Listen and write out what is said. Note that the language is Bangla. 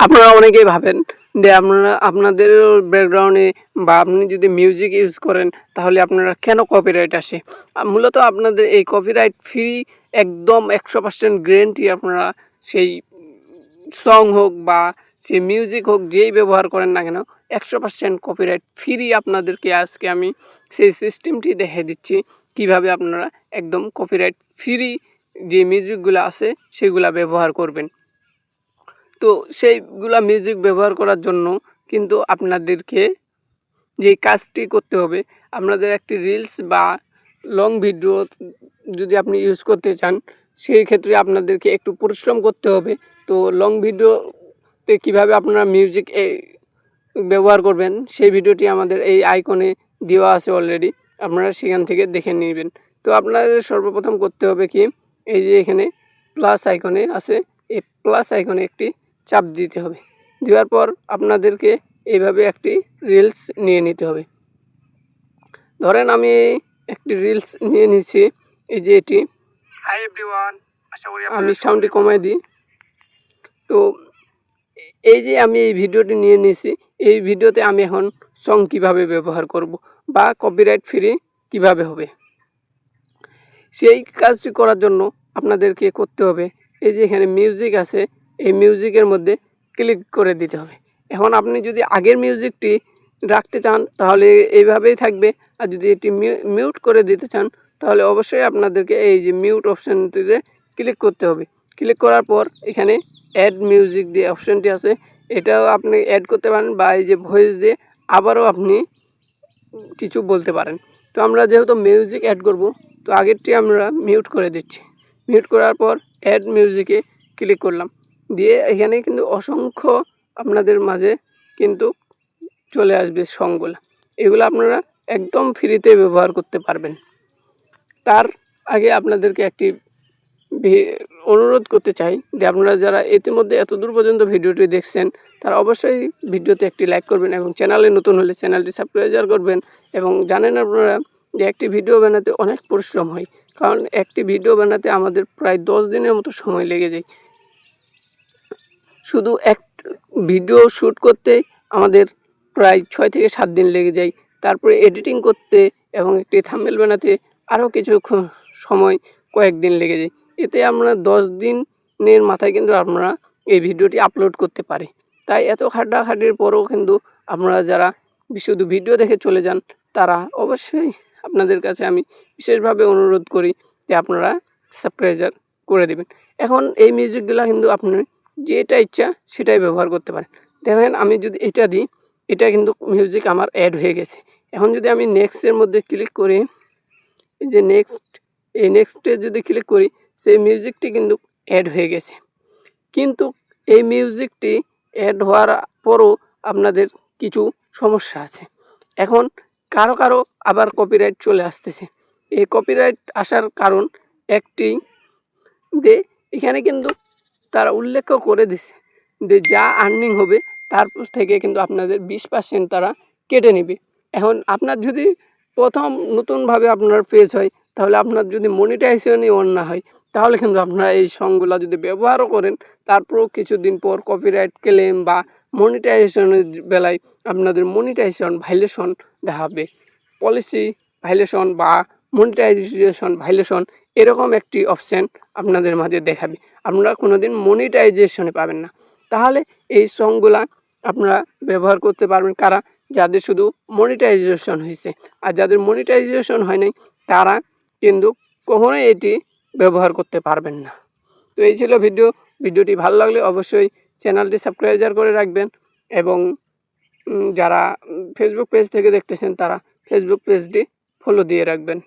আপনারা অনেকেই ভাবেন যে আপনারা আপনাদের ব্যাকগ্রাউন্ডে বা আপনি যদি মিউজিক ইউজ করেন, তাহলে আপনারা কেন কপিরাইট আসে? মূলত আপনাদের এই কপিরাইট ফ্রি একদম একশো পার্সেন্ট গ্যারেন্টি আপনারা সেই সং হোক বা সে মিউজিক হোক যেই ব্যবহার করেন না কেন, একশো পার্সেন্ট কপিরাইট ফ্রি আপনাদেরকে আজকে আমি সেই সিস্টেমটি দেখে দিচ্ছি কীভাবে আপনারা একদম কপিরাইট ফ্রি যে মিউজিকগুলো আছে, সেগুলা ব্যবহার করবেন। তো সেইগুলা মিউজিক ব্যবহার করার জন্য কিন্তু আপনাদেরকে যে কাজটি করতে হবে, আপনাদের একটি রিলস বা লং ভিডিও যদি আপনি ইউজ করতে চান, সেই ক্ষেত্রে আপনাদেরকে একটু পরিশ্রম করতে হবে। তো লং ভিডিওতে কীভাবে আপনারা মিউজিক ব্যবহার করবেন, সেই ভিডিওটি আমাদের এই আইকনে দেওয়া আছে অলরেডি আপনারা সেখান থেকে দেখে নেবেন। তো আপনাদের সর্বপ্রথম করতে হবে কি, এই যে এখানে প্লাস আইকনে আছে, এই প্লাস আইকনে একটি চাপ দিতে হবে। দেওয়ার পর আপনাদেরকে এইভাবে একটি রিলস নিয়ে নিতে হবে। ধরেন আমি একটি রিলস নিয়ে নিচ্ছি। এই যে এটি। আমি সাউন্ডটি কমাই দিই। তো এই যে আমি এই ভিডিওটি নিয়ে নিয়েছি এই ভিডিওতে আমি এখন সং কীভাবে ব্যবহার করব বা কপিরাইট ফ্রি কীভাবে হবে? সেই কাজটি করার জন্য আপনাদেরকে করতে হবে। এই যে এখানে মিউজিক আছে এই মিউজিকের মধ্যে ক্লিক করে দিতে হবে। এখন আপনি যদি আগের মিউজিকটি রাখতে চান, তাহলে এইভাবেই থাকবে। আর যদি এটি মিউট করে দিতে চান, তাহলে অবশ্যই আপনাদেরকে এই যে মিউট অপশানটিতে ক্লিক করতে হবে। ক্লিক করার পর এখানে অ্যাড মিউজিক দিয়ে অপশানটি আছে। এটাও আপনি অ্যাড করতে পারেন বা এই যে ভয়েস দিয়ে আবারও আপনি কিছু বলতে পারেন। তো আমরা যেহেতু মিউজিক অ্যাড করব, তো আগেরটি আমরা মিউট করে দিচ্ছি। মিউট করার পর অ্যাড মিউজিকে ক্লিক করলাম। দিয়ে এখানে কিন্তু অসংখ্য আপনাদের মাঝে কিন্তু চলে আসবে সংগুলো এগুলো আপনারা একদম ফ্রিতে ব্যবহার করতে পারবেন। তার আগে আপনাদেরকে একটি অনুরোধ করতে চাই যে আপনারা যারা ইতিমধ্যে এত দূর পর্যন্ত ভিডিওটি দেখছেন, তারা অবশ্যই ভিডিওতে একটি লাইক করবেন এবং চ্যানেলে নতুন হলে চ্যানেলটি সাবস্ক্রাইব করবেন এবং জানেন আপনারা যে একটি ভিডিও বানাতে অনেক পরিশ্রম হয়। কারণ একটি ভিডিও বানাতে আমাদের প্রায় দশ দিনের মতো সময় লেগে যায়। শুধু এক ভিডিও শ্যুট করতে আমাদের প্রায় ছয় থেকে সাত দিন লেগে যায়। তারপরে এডিটিং করতে এবং একটি থাম্বেল বানাতে আরও কিছু সময় কয়েকদিন লেগে যায়। এতে আমরা দশ দিনের মাথায় কিন্তু আমরা এই ভিডিওটি আপলোড করতে পারি। তাই এত খাটাখাটির পরেও কিন্তু আপনারা যারা শুধু ভিডিও দেখে চলে যান, তারা অবশ্যই আপনাদের কাছে আমি বিশেষভাবে অনুরোধ করি যে আপনারা সাবস্ক্রাইবার করে দেবেন। এখন এই মিউজিকগুলো কিন্তু আপনি যেটা ইচ্ছা সেটাই ব্যবহার করতে পারেন। দেখেন আমি যদি এটা দিই, এটা কিন্তু মিউজিক আমার অ্যাড হয়ে গেছে। এখন যদি আমি নেক্সটের মধ্যে ক্লিক করি, এই যে নেক্সট এই নেক্সটে যদি ক্লিক করি, সেই মিউজিকটি কিন্তু অ্যাড হয়ে গেছে। কিন্তু এই মিউজিকটি অ্যাড হওয়ার পরও আপনাদের কিছু সমস্যা আছে। এখন কারও কারও আবার কপিরাইট চলে আসতেছে। এই কপিরাইট আসার কারণ একটি যে এখানে কিন্তু তারা উল্লেখ করে দিছে যে যা আর্নিং হবে তারপর থেকে কিন্তু আপনাদের বিশ পার্সেন্ট তারা কেটে নেবে। এখন আপনার যদি প্রথম নতুনভাবে আপনার পেজ হয়, তাহলে আপনার যদি মনিটাইজেশনই অন না হয়, তাহলে কিন্তু আপনারা এই সংগুলো যদি ব্যবহারও করেন, তারপরেও কিছুদিন পর কপিরাইট ক্লেম বা মনিটাইজেশনের বেলায় আপনাদের মনিটাইজেশন ভাইলেশন দেখাবে। পলিসি ভাইলেশন বা মনিটাইজেশন ভাইলেশন এরকম একটি অপশান আপনাদের মাঝে দেখাবে। আপনারা কোনো দিন মনিটাইজেশনে পাবেন না। তাহলে এই সংগুলা আপনারা ব্যবহার করতে পারবেন। কারা? যাদের শুধু মনিটাইজেশন হয়েছে আর যাদের মনিটাইজেশন হয় নাই, তারা কিন্তু কখনোই এটি ব্যবহার করতে পারবেন না। তো এই ছিল ভিডিও। ভিডিওটি ভালো লাগলে অবশ্যই চ্যানেলটি সাবস্ক্রাইব করে রাখবেন এবং যারা ফেসবুক পেজ থেকে দেখতেছেন, তারা ফেসবুক পেজটি ফলো দিয়ে রাখবেন।